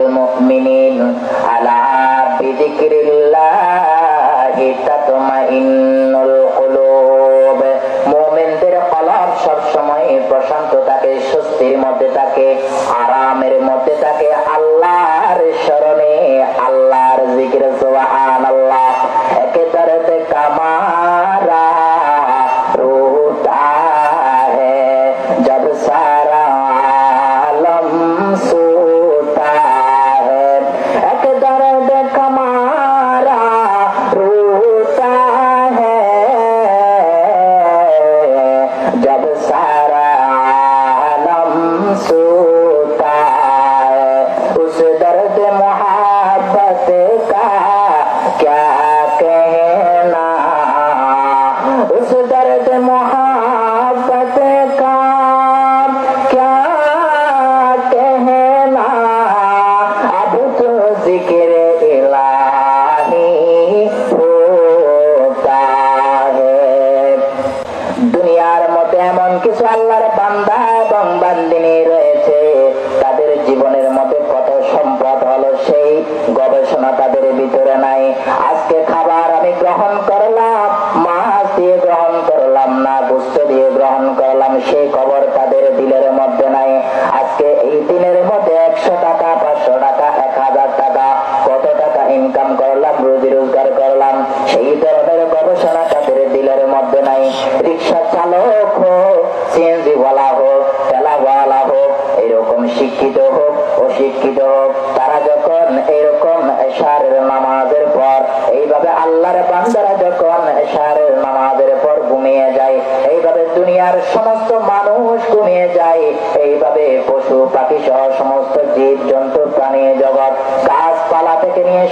المؤمنين على بذكر الله تطمئن think it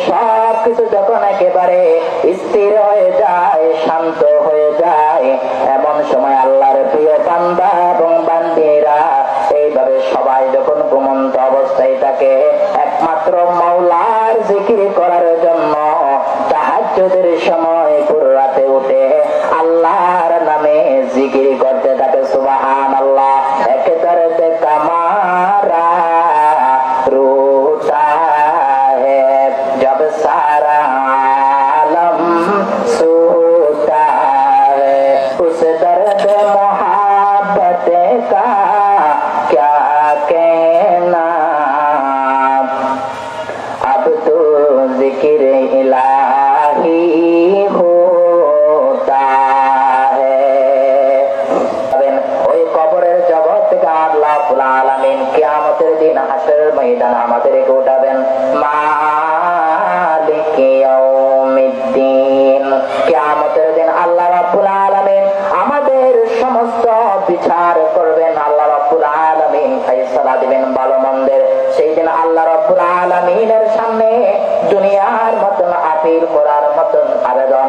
সব কিছু যখন একেবারে স্থির হয়ে যায়, শান্ত হয়ে যায়, এমন সময় আল্লাহর প্রিয় পান্দা এবং বান্দিরা এইভাবে সবাই যখন ঘুমন্ত অবস্থায় থাকে আলম সু বাতিল করার মতন আবেদন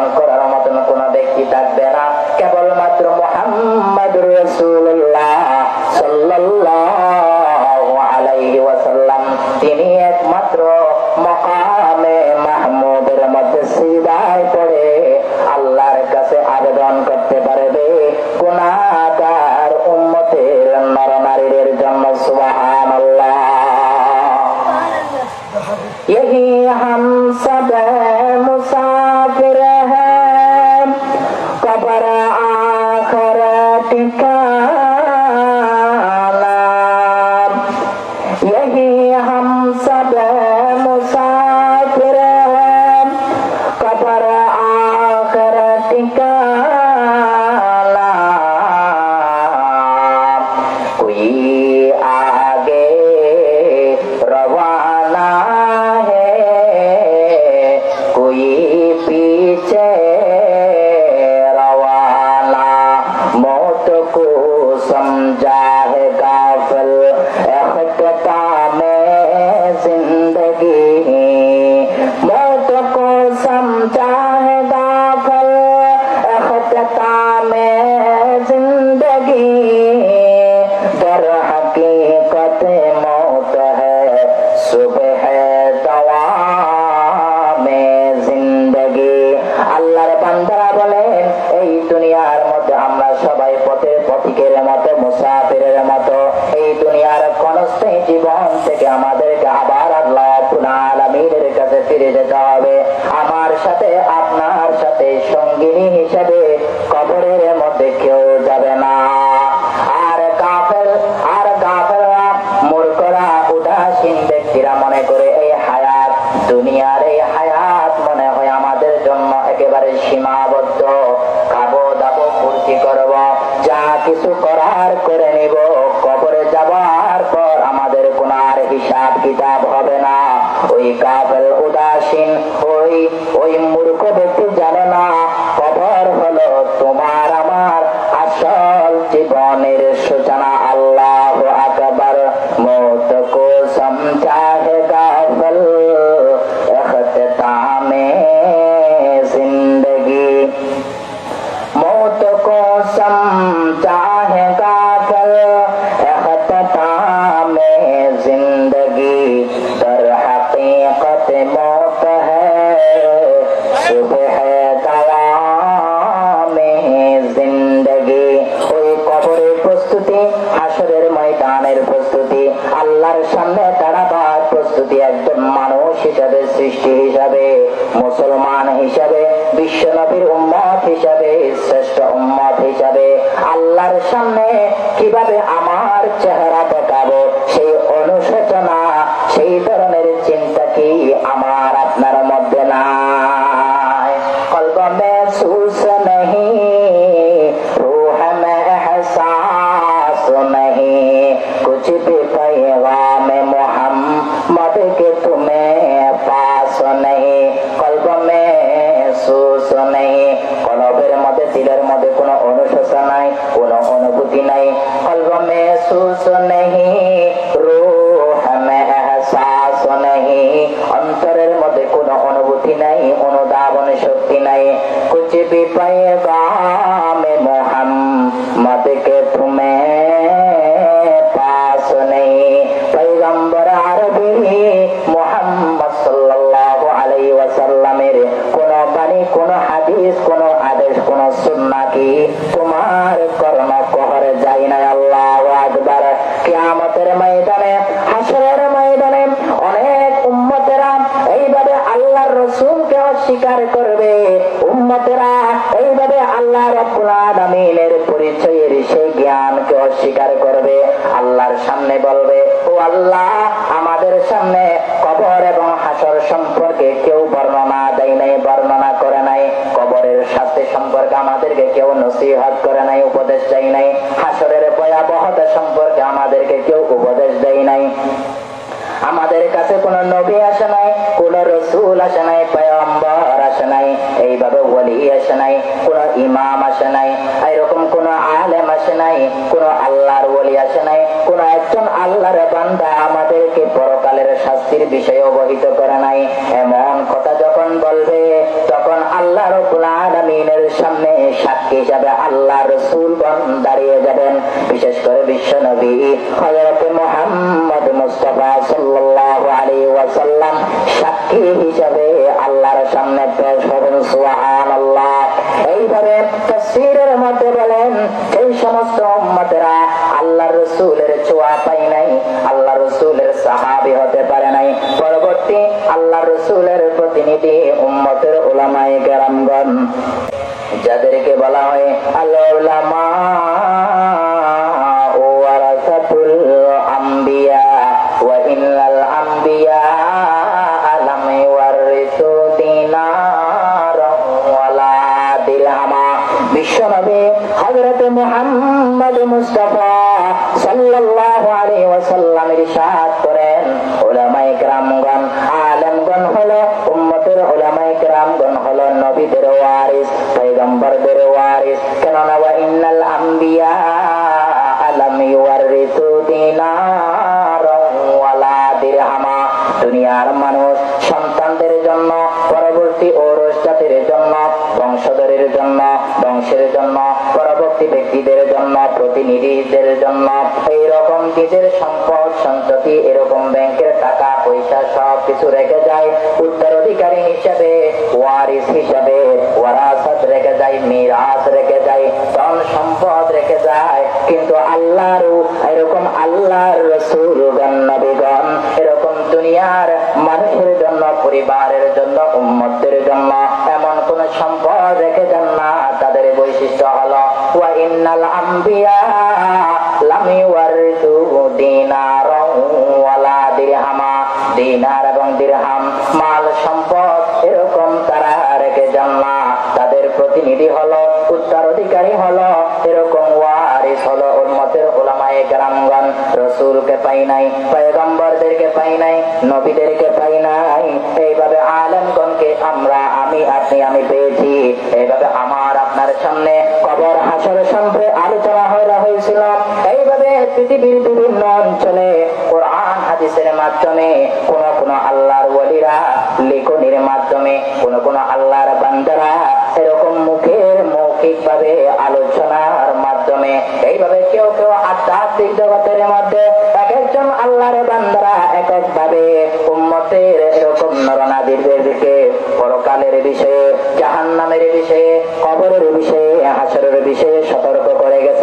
গিরি হিসাবে আলামিনের সেই জ্ঞানকে অস্বীকার করবে, আল্লাহর সামনে বলবে, ও আল্লাহ, আমাদের সামনে কবর এবং হাসর সম্পর্কে কেউ বর্ণনা দেয় নাই, বর্ণনা করে নাই। কবরের শাস্তি সম্পর্কে আমাদেরকে কেউ নসিহত করে নাই, উপদেশ দেয় নাই। হাসরের ভয়াবহতা সম্পর্কে আমাদেরকে কেউ উপদেশ দেয় নাই। আমাদের কাছে কোন নবী আসে নাই, কোন রসুল আসে নাই পয়ম্বর আসে নাই, এইভাবে ওলি আসে নাই, কোন ইমাম আসে নাই। বিষয়ে অবহিত করে নাই। এমন কথা যখন বলবে, তখন আল্লাহ রব্বুল আলামিনের সামনে সাক্ষী হিসাবে আল্লাহ রসুলগণ দাঁড়িয়ে যাবেন। বিশেষ করে বিশ্ব নবী হযরত মুহাম্মদ মুস্তাফা সাল্লাল্লাহু আলাইহি ওয়াসাল্লাম সাক্ষী হিসাবে আল্লাহর সামনে পেশ হবেন। সুবহানাল্লাহ। এইভাবে তাফসীরের মধ্যে বলেন, এই সমস্ত উম্মতেরা আল্লাহ রসুলের চোয়া পাই নাই। আল্লাহ রসুলের সাহাবি হতে পারে আল্লাহ রসুলের প্রতিনিধি উম্মতের ওলামায়ে কেরামগণ, যাদেরকে বলা হয় আল্লাহ দিরহামা বিশ্বনবী হযরত মুহাম্মদ মুস্তাফা সাল্লাল্লাহু আলাইহি ওয়াসাল্লাম ইরশাদ করেন, উলামায়ে কেরামগণ প্রতিনিধিদের এইরকম নিজের সম্পদ, সন্ততি, এরকম ব্যাংকের টাকা, পয়সা সব কিছু রেখে যায় উত্তরাধিকারী হিসাবে ওয়ারিস হিসাবে, ওয়ারাসাত রেখে যায়, মিরাজ রেখে যায়, ধন সম্পদ রেখে যায়। কিন্তু আল্লাহর, এরকম আল্লাহর রসুল নবীগণ, এরকম দুনিয়ার মানুষের জন্য, পরিবারের জন্য, উম্মতের জন্য এমন কোন সম্পদ রেখে যান না। তাদের বৈশিষ্ট্য হলো, ওয়া আম্বিয়া ইওয়ারিসু দিনারাও ওয়ালা দিরহামা। দিনার এবং দিরহাম মাল সম্পদ এরকম তারা রেখে তাদের প্রতিনিধি হলো, উত্তরাধিকারী হলো, এরকম ওয়ারিস হলো উম্মতের ওলামায়ে কেরামগণ। রসুলকে পাই নাই, পয়গম্বরদেরকে পাই নাই, নবীদেরকে পাই নাই। এইভাবে আলেমগণকে বিভিন্ন অঞ্চলে কোরআন হাদিসের মাধ্যমে, কোন কোন আল্লাহর ওয়ালিরা লেখনির মাধ্যমে, কোন কোন আল্লাহর বান্দারা এরকম মুখের মৌখিক ভাবে আলোচনার মাধ্যমে, এইভাবে কেউ কেউ আধ্যাত্মিক জগতের মধ্যে এক একজন আল্লাহর বান্দারা এক এক ভাবে উম্মতের এরকম নরনাদীদের দিকে, পরকালের বিষয়ে, জাহান্নামের বিষয়ে, কবরের বিষয়ে, হাসরের বিষয়ে সতর্ক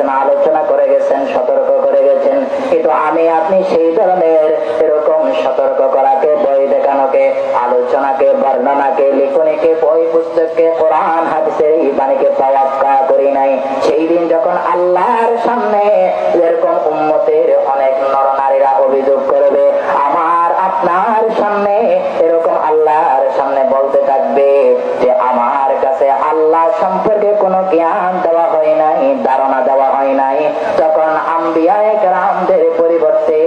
গেছেন আলোচনা করে গেছেন, সতর্ক করে গেছেন। কিন্তু আমি, আপনি সেই ধরনের এরকম সতর্ক করাকে, বই দেখানোকে, আলোচনাকে, বর্ণনাকে, লিখনিকে, বই পুস্তককে, কোরআন, হাদিসের বাণীকে পাওয়াক্কা করি নাই। সেই দিন যখন আল্লাহর সামনে এরকম উম্মতের অনেক নরনারীরা অভিযোগ করবে, আমার আপনার সামনে এরকম আল্লাহর সামনে বলতে থাকবে যে, আমার কাছে আল্লাহ সম্পর্কে কোনো জ্ঞান দেওয়া হয় নাই, ধারণা দেওয়া আম্বিয়ায় গ্রামদের পরিবর্তে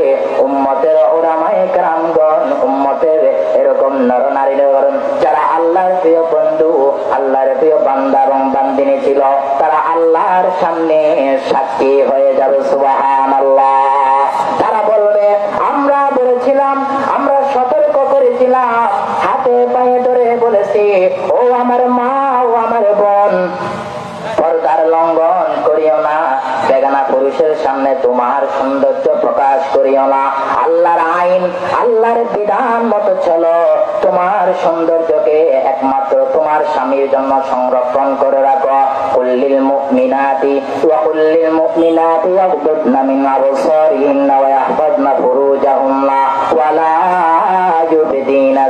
উম্মতের ওরামায় গ্রামগণ উম্মতের এরকম নরনারী যারা আল্লাহর প্রিয় বন্ধু, আল্লাহর প্রিয় বান্দা এবং বান্দিনী ছিল, তারা আল্লাহর সামনে সাক্ষী হয়ে যাবে সুবাহ আল্লাহ সামনে তোমার সৌন্দর্য প্রকাশ করিও না। আল্লাহর আইন, আল্লাহর বিধান মতো চলো। তোমার সৌন্দর্যকে একমাত্র তোমার স্বামীর জন্য সংরক্ষণ করে রাখো। কুল্লিল মুমিনাতি ওয়া কুল্লিল মুমিনাতি ইয়াগদুদনা মিন আবসারিহিন্না ওয়া ইয়াহফাজনা ফুরুজাহুন্না ওয়া লা ইউবদিনা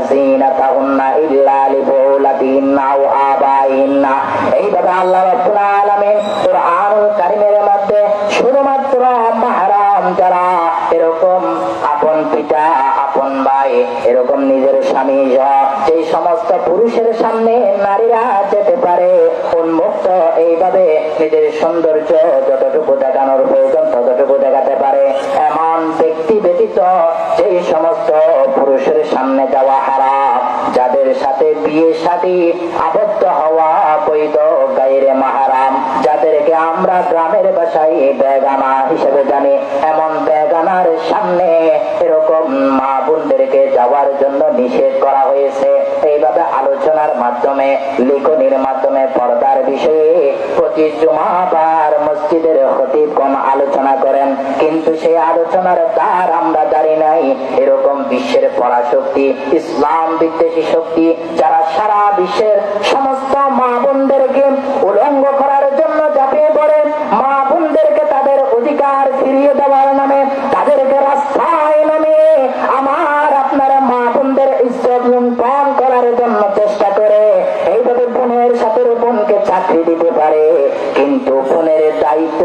ভাই এরকম নিজের স্বামী যেই সমস্ত পুরুষের সামনে নারীরা যেতে পারে, উন্মুক্ত এইভাবে নিজের সৌন্দর্য যতটুকু দেখানোর প্রয়োজন ততটুকু দেখাতে পারে। এমন ব্যক্তি ব্যতীত যেই সমস্ত পুরুষের সামনে যাওয়া হারাম, যাদের সাথে বিয়ে সাথী আবদ্ধ হওয়া বৈধ গাইরে যাদেরকে আমরা গ্রামের বাসায় বেগানা হিসেবে জানি। এমন বেগানার সামনে এরকম মা বোনদেরকে যাওয়ার জন্য নিষেধ করা হয়েছে। এইভাবে আলোচনার মাধ্যমে, লিখনির মাধ্যমে, পর্দার বিষয়ে প্রতি জুমাবার মসজিদের খতিবগণ আলোচনা করেন। কিন্তু সেই আলোচনার দ্বার আমরা জানি নাই। এরকম বিশ্বের পরাশক্তি, ইসলাম বিদ্বেষী শক্তি, যারা সারা বিশ্বের সমস্ত মা বোনদেরকে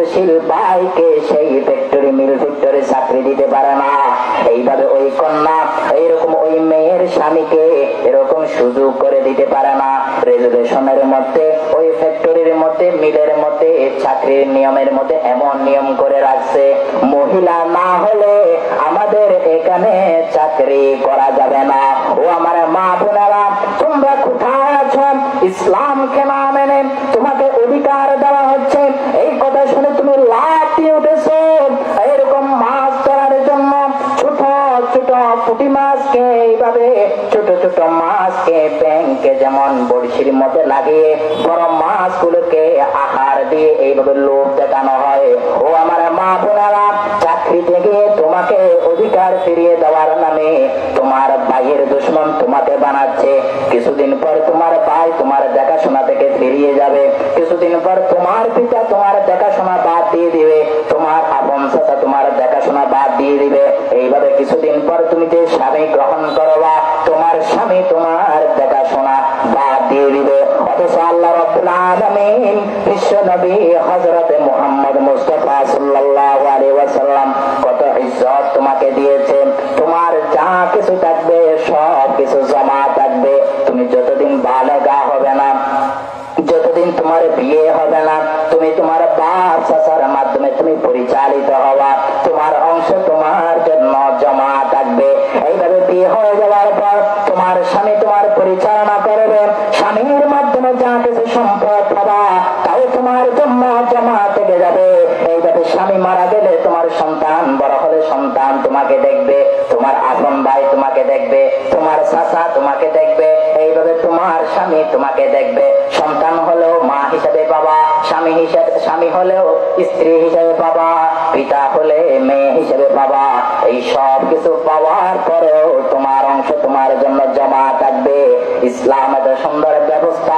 দায়িত্বশীল ভাইকে সেই ফ্যাক্টরি মিল ফ্যাক্টরি চাকরি দিতে পারে না? এইভাবে ওই কন্যা, এইরকম ওই মেয়ের স্বামীকে এরকম সুযোগ করে দিতে পারে না। রেজুলেশনের মধ্যে, ওই ফ্যাক্টরির মধ্যে, মিলের মধ্যে, চাকরির নিয়মের মধ্যে এমন নিয়ম করে রাখছে, মহিলা না হলে আমাদের এখানে চাকরি করা যাবে না। ও আমার মা বোনেরা, তোমরা কোথায় আছো? ইসলামকে না মেনে তোমাকে বানাচ্ছে। কিছুদিন পর তোমার ভাই তোমার দেখাশোনা তোমাকে দেখবে। সন্তান হলেও মা হিসাবে বাবা স্বামী হিসাবে স্বামী হলেও স্ত্রী হিসাবে বাবা পিতা হলে মেয়ে হিসেবে বাবা এই সব কিছু পাওয়ার পরেও তোমার অংশ তোমার জন্য জমা থাকবে। ইসলাম এত সুন্দর ব্যবস্থা